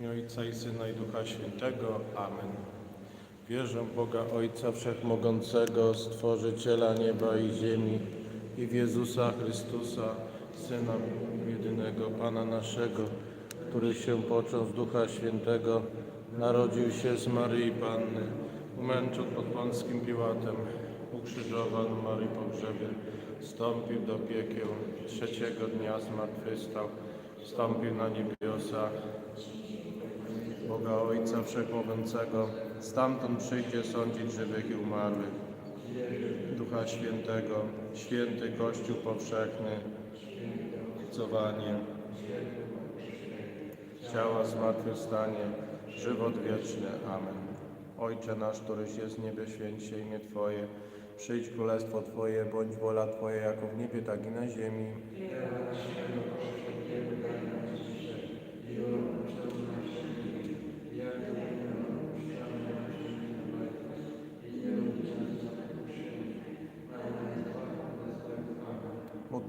I Ojca i Syna i Ducha Świętego. Amen. Wierzę Boga Ojca Wszechmogącego, Stworzyciela nieba i ziemi i w Jezusa Chrystusa, Syna jedynego Pana naszego, który się począł z Ducha Świętego, narodził się z Maryi Panny, umęczył pod Pąskim Piłatem, ukrzyżowany Maryi pogrzebie, wstąpił do piekieł, trzeciego dnia zmartwychwstał, wstąpił na niebiosa, Boga Ojca Wszechmogącego, stamtąd przyjdzie sądzić żywych i umarłych. Ducha Świętego, święty Kościół powszechny, cowanie, ciała zmartwychwstanie, żywot wieczny. Amen. Ojcze nasz, któryś jest w niebie, święć się imię Twoje, przyjdź królestwo Twoje, bądź wola Twoja jako w niebie, tak i na ziemi.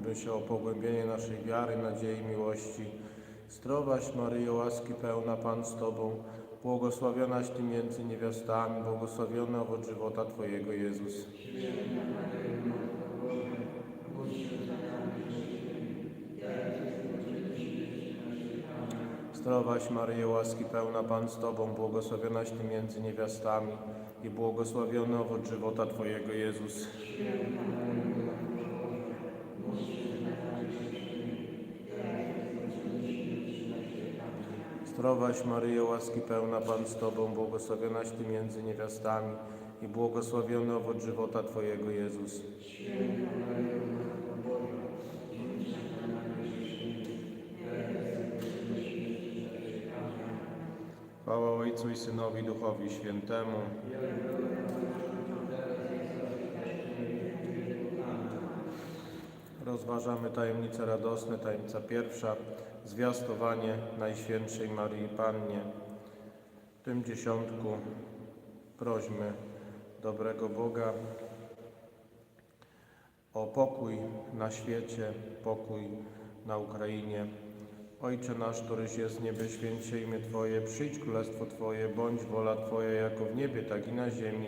Módlmy się o pogłębienie naszej wiary, nadziei, miłości. Zdrowaś Maryjo, łaski pełna Pan z Tobą, błogosławionaś Ty między niewiastami, błogosławiony owoc żywota Twojego Jezus. Zdrowaś Maryjo, łaski pełna Pan z Tobą, błogosławionaś Ty między niewiastami i błogosławiony owoc żywota Twojego Jezus. Zdrowaś Maryjo, łaski pełna Pan z Tobą, błogosławionaś Ty między niewiastami i błogosławiony owoc żywota Twojego Jezus. Chwała Ojcu i Synowi, Duchowi Świętemu. Rozważamy tajemnice radosne, tajemnica pierwsza, zwiastowanie Najświętszej Marii Pannie. W tym dziesiątku prośmy dobrego Boga o pokój na świecie, pokój na Ukrainie. Ojcze nasz, któryś jest w niebie, święć się imię Twoje, przyjdź królestwo Twoje, bądź wola Twoja jako w niebie, tak i na ziemi.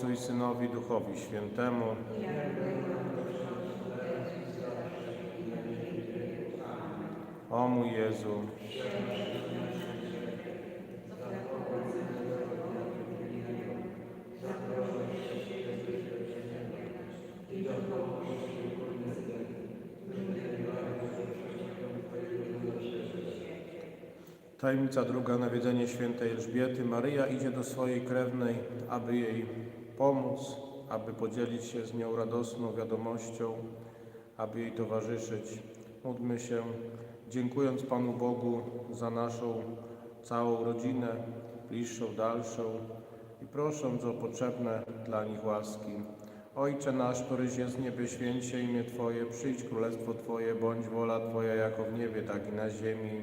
Ojcu i Synowi, Duchowi Świętemu. O mój Jezu. Tajemnica druga, nawiedzenie świętej Elżbiety. Maryja idzie do swojej krewnej, aby jej pomóc, aby podzielić się z nią radosną wiadomością, aby jej towarzyszyć. Módlmy się, dziękując Panu Bogu za naszą całą rodzinę, bliższą, dalszą i prosząc o potrzebne dla nich łaski. Ojcze nasz, któryś jest w niebie, święć się imię Twoje, przyjdź królestwo Twoje, bądź wola Twoja jako w niebie, tak i na ziemi.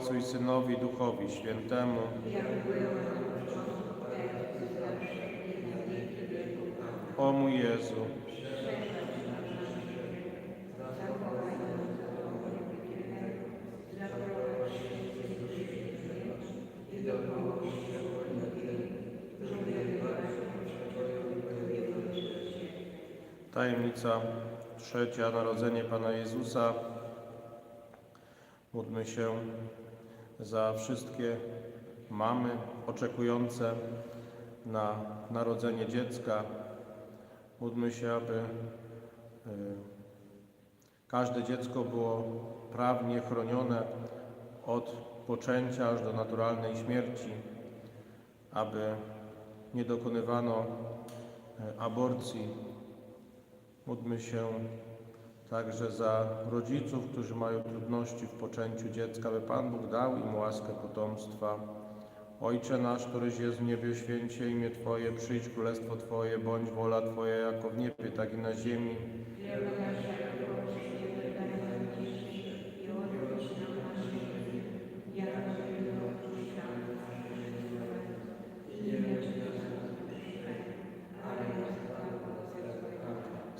Ojcu i Synowi Duchowi Świętemu. O mój Jezu. Tajemnica trzecia, Narodzenie Pana Jezusa. Módlmy się za wszystkie mamy oczekujące na narodzenie dziecka. Módlmy się, aby y, każde dziecko było prawnie chronione od poczęcia aż do naturalnej śmierci, aby nie dokonywano y, aborcji. Módlmy się także za rodziców, którzy mają trudności w poczęciu dziecka, by Pan Bóg dał im łaskę potomstwa. Ojcze nasz, któryś jest w niebie, święć się imię Twoje, przyjdź królestwo Twoje, bądź wola Twoja jako w niebie, tak i na ziemi.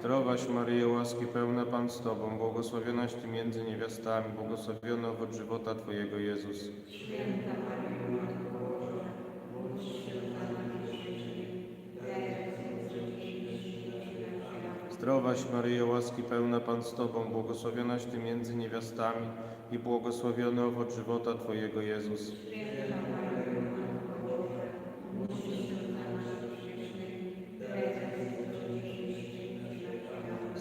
Zdrowaś Maryjo, łaski pełna Pan z Tobą, błogosławionaś Ty między niewiastami, błogosławiony owoc żywota Twojego Jezus. Zdrowaś Maryjo, łaski pełna Pan z Tobą, błogosławionaś Ty między niewiastami i błogosławiony owoc żywota Twojego Jezus.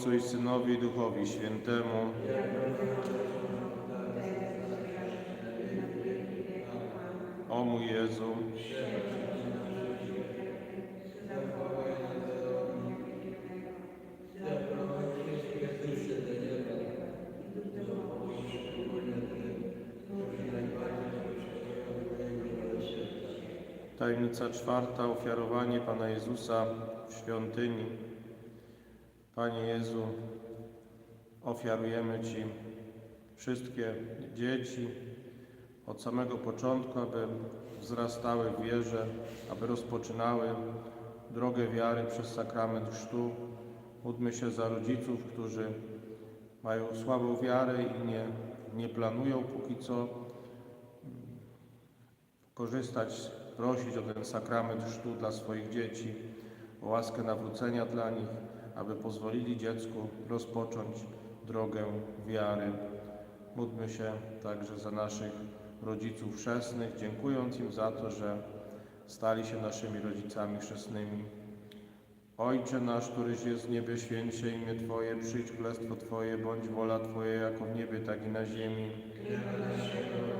Ojcu i Synowi i Duchowi Świętemu. O mój Jezu, tajemnica czwarta, ofiarowanie Pana Jezusa w świątyni. Panie Jezu, ofiarujemy Ci wszystkie dzieci od samego początku, aby wzrastały w wierze, aby rozpoczynały drogę wiary przez sakrament chrztu. Módlmy się za rodziców, którzy mają słabą wiarę i nie, nie planują póki co korzystać, prosić o ten sakrament chrztu dla swoich dzieci, o łaskę nawrócenia dla nich, aby pozwolili dziecku rozpocząć drogę wiary. Módlmy się także za naszych rodziców chrzestnych, dziękując im za to, że stali się naszymi rodzicami chrzestnymi. Ojcze nasz, któryś jest w niebie, święć się imię Twoje, przyjdź królestwo Twoje, bądź wola Twoja jako w niebie, tak i na ziemi. Zdrowaś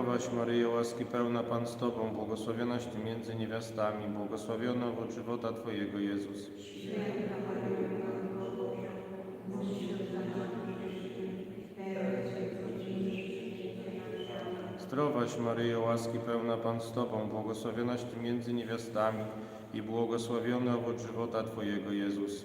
Zdrowaś Maryjo, łaski pełna Pan z Tobą, błogosławionaś Ty między niewiastami, błogosławiony owoc żywota Twojego Jezus. Zdrowaś Maryjo, łaski pełna Pan z Tobą, błogosławionaś Ty między niewiastami i błogosławiony owoc żywota Twojego Jezus.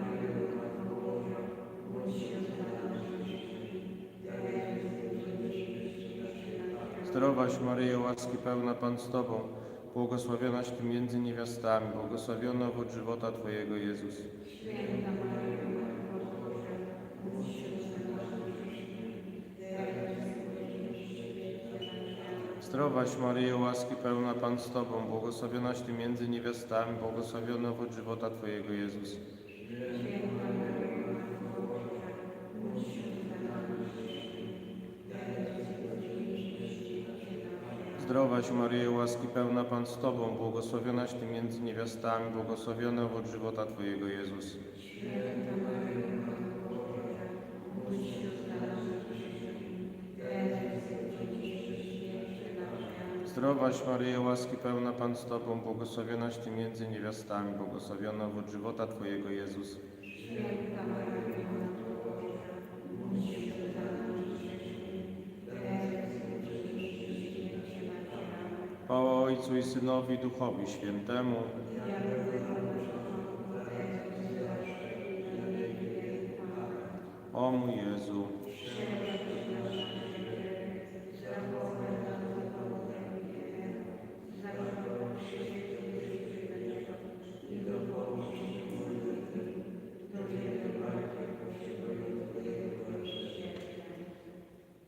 Zdrowaś Maryjo, łaski pełna Pan z Tobą, błogosławionaś Ty między niewiastami, błogosławiony owoc żywota Twojego Jezus. Zdrowaś Maryjo, łaski pełna Pan z Tobą, błogosławionaś Ty między niewiastami, błogosławiony owoc żywota Twojego Jezus. Zdrowaś Maryjo, łaski pełna Pan z Tobą, błogosławionaś Ty między niewiastami, błogosławiony owoc żywota Twojego Jezus. Zdrowaś Maryjo, łaski pełna Pan z Tobą, błogosławionaś Ty między niewiastami, błogosławiony owoc żywota Twojego Jezus. Chwała Ojcu i Synowi Duchowi Świętemu. O mój Jezu.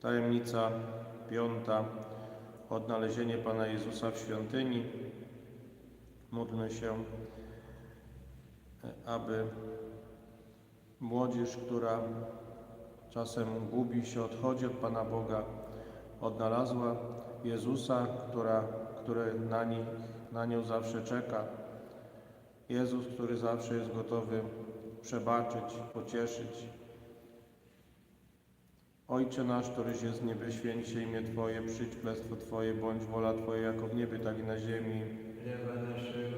Tajemnica piąta. Odnalezienie Pana Jezusa w świątyni. Módlmy się, aby młodzież, która czasem gubi się, odchodzi od Pana Boga, odnalazła Jezusa, która, który na, nich, na nią zawsze czeka. Jezus, który zawsze jest gotowy przebaczyć, pocieszyć, Ojcze nasz, któryś jest w niebie, święć się imię Twoje, przyjdź królestwo Twoje, bądź wola Twoja jako w niebie, tak i na ziemi. Chleba naszego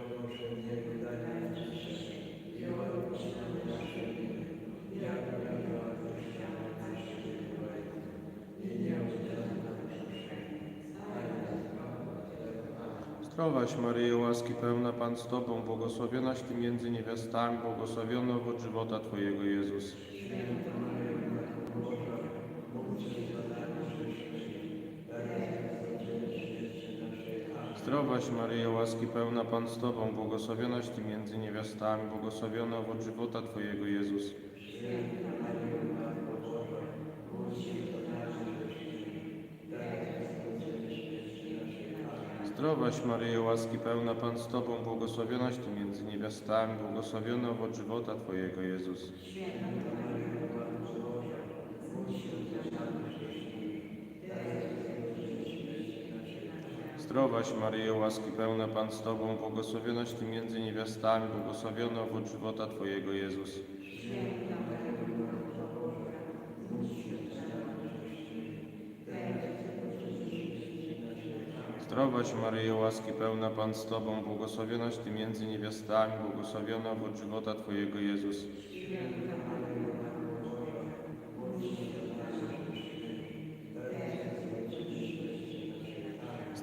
daj nam dzisiaj i odpuść nam nasze winy, jak i my odpuszczamy naszym winowajcom. I nie udaj nas na pokuszenie, ale nas zbaw od złego. Zdrowaś Maryjo, łaski pełna Pan z Tobą, błogosławionaś Ty między niewiastami, błogosławiony owoc żywota Twojego Jezus. Święta Maryjo, Matko Boża, módl się za nami grzesznymi, teraz i w godzinę śmierci naszej. Amen. Zdrowaś Maryjo, łaski pełna Pan z Tobą, błogosławionaś Ty między niewiastami, błogosławiony owoc żywota Twojego Jezus. Święta. Zdrowaś Maryjo, łaski pełna Pan z Tobą, błogosławionaś Ty między niewiastami, błogosławiony owoc żywota Twojego Jezus. Zdrowaś Maryjo, łaski pełna Pan z Tobą, błogosławionaś Ty między niewiastami, błogosławiony owoc żywota Twojego Jezus. Zdrowaś Maryjo, łaski pełna Pan z Tobą, błogosławionaś Ty między niewiastami, błogosławiony owoc żywota Twojego Jezus.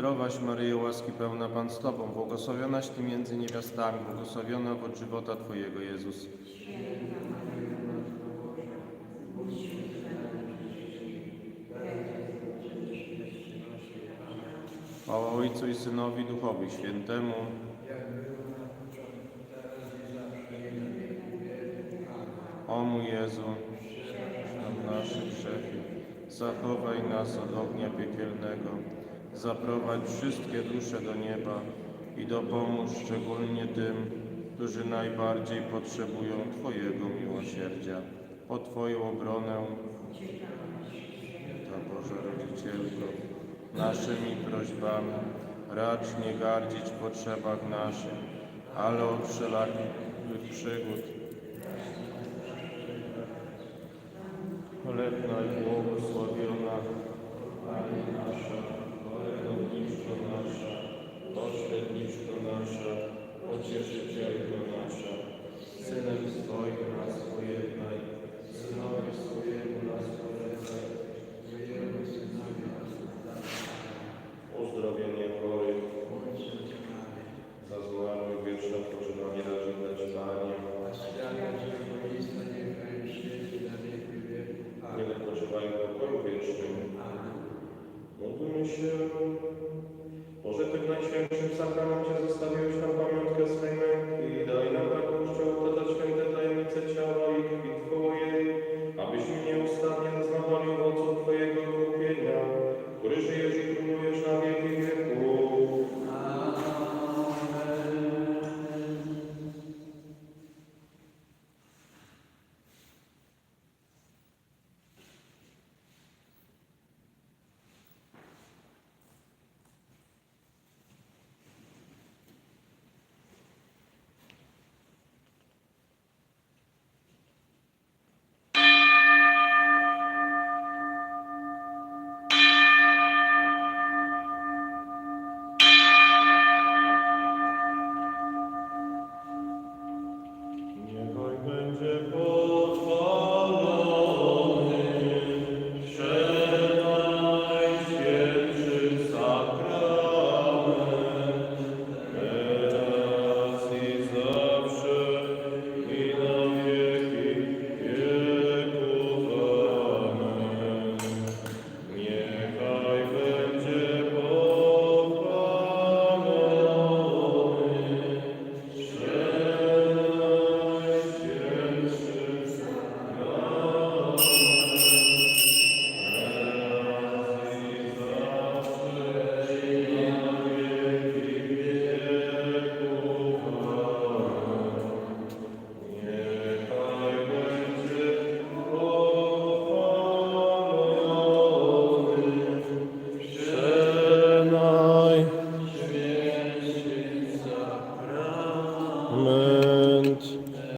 Zdrowaś Maryjo, łaski pełna Pan z Tobą, błogosławionaś Ty między niewiastami, błogosławiony owoc żywota Twojego Jezus. Chwała Ojcu i Synowi, Duchowi Świętemu. O mój Jezu, nam nasze grzechy, zachowaj nas od ognia piekielnego, zaprowadź wszystkie dusze do nieba i dopomóż szczególnie tym, którzy najbardziej potrzebują Twojego miłosierdzia. O Twoją obronę, ta Boża Rodzicielko, naszymi prośbami racz nie gardzić w potrzebach naszych, ale od wszelakich przygód